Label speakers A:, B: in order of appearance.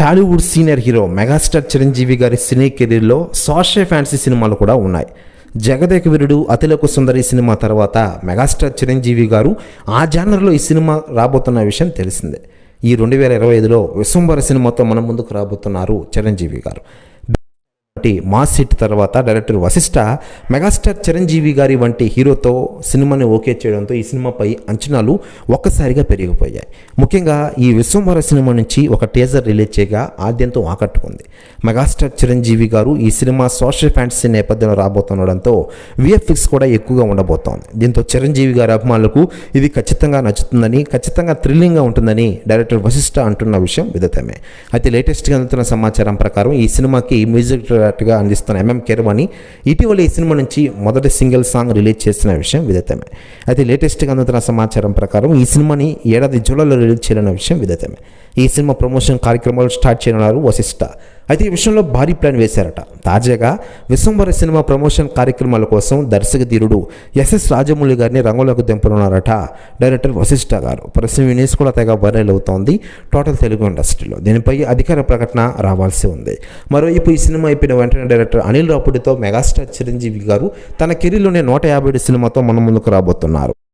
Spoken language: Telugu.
A: Tollywood senior hero megastar Chiranjeevi గారి సినీ కెరీర్లో సోషల్ ఫ్యాన్సీ సినిమాలు కూడా ఉన్నాయి. జగదేక వీరుడు అతిలోక సుందరి సినిమా తర్వాత మెగాస్టార్ చిరంజీవి గారు ఆ జానర్లో ఈ సినిమా రాబోతున్న విషయం తెలిసిందే. ఈ రెండు వేల ఇరవై ఐదులో విశ్వంబర సినిమాతో మన ముందుకు రాబోతున్నారు చిరంజీవి గారు. వంటి మాస్ హిట్ తర్వాత డైరెక్టర్ వశిష్ట మెగాస్టార్ చిరంజీవి గారి వంటి హీరోతో సినిమాని ఓకే చేయడంతో ఈ సినిమాపై అంచనాలు ఒక్కసారిగా పెరిగిపోయాయి. ముఖ్యంగా ఈ విశ్వంవర సినిమా నుంచి ఒక టీజర్ రిలీజ్ చేయగా ఆద్యంతం ఆకట్టుకుంది. మెగాస్టార్ చిరంజీవి గారు ఈ సినిమా సోషల్ ఫ్యాంటసీ నేపథ్యంలో రాబోతుండడంతో విఎఫ్ఎక్స్ కూడా ఎక్కువగా ఉండబోతోంది. దీంతో చిరంజీవి గారి అభిమానులకు ఇది ఖచ్చితంగా నచ్చుతుందని ఖచ్చితంగా థ్రిల్లింగ్గా ఉంటుందని డైరెక్టర్ వశిష్ట అంటున్న విషయం విదితమే. అయితే లేటెస్ట్గా అందుతున్న సమాచారం ప్రకారం ఈ సినిమాకి మ్యూజిక్ డైరెక్టర్గా అందిస్తున్న ఎంఎం కెరవాణి ఇటీవల ఈ సినిమా నుంచి మొదటి సింగిల్ సాంగ్ రిలీజ్ చేసిన విషయం విదితమే. అయితే లేటెస్ట్గా అందుతున్న సమాచారం ప్రకారం ఈ సినిమాని ఏడాది జూలైలో రిలీజ్ చేయాలన్న విషయం విదితమే. ఈ సినిమా ప్రమోషన్ కార్యక్రమాలు స్టార్ట్ చేయనున్నారు వశిష్ఠ అయితే ఈ విషయంలో భారీ ప్లాన్ వేశారట. తాజాగా విశ్వంబర సినిమా ప్రమోషన్ కార్యక్రమాల కోసం దర్శక ధీరుడు ఎస్ఎస్ రాజమౌళి గారిని రంగులకు దింపనున్నారట. డైరెక్టర్ వశిష్ఠ గారు. ప్రస్తుతం ఈ న్యూస్ కూడా తెగ వైరల్ అవుతోంది టోటల్ తెలుగు ఇండస్ట్రీలో. దీనిపై అధికార ప్రకటన రావాల్సి ఉంది. మరోవైపు ఈ సినిమా అయిపోయిన వెంటనే డైరెక్టర్ అనిల్ రాపుడితో మెగాస్టార్ చిరంజీవి గారు తన కెరీర్లోనే నూట యాభై సినిమాతో మన ముందుకు రాబోతున్నారు.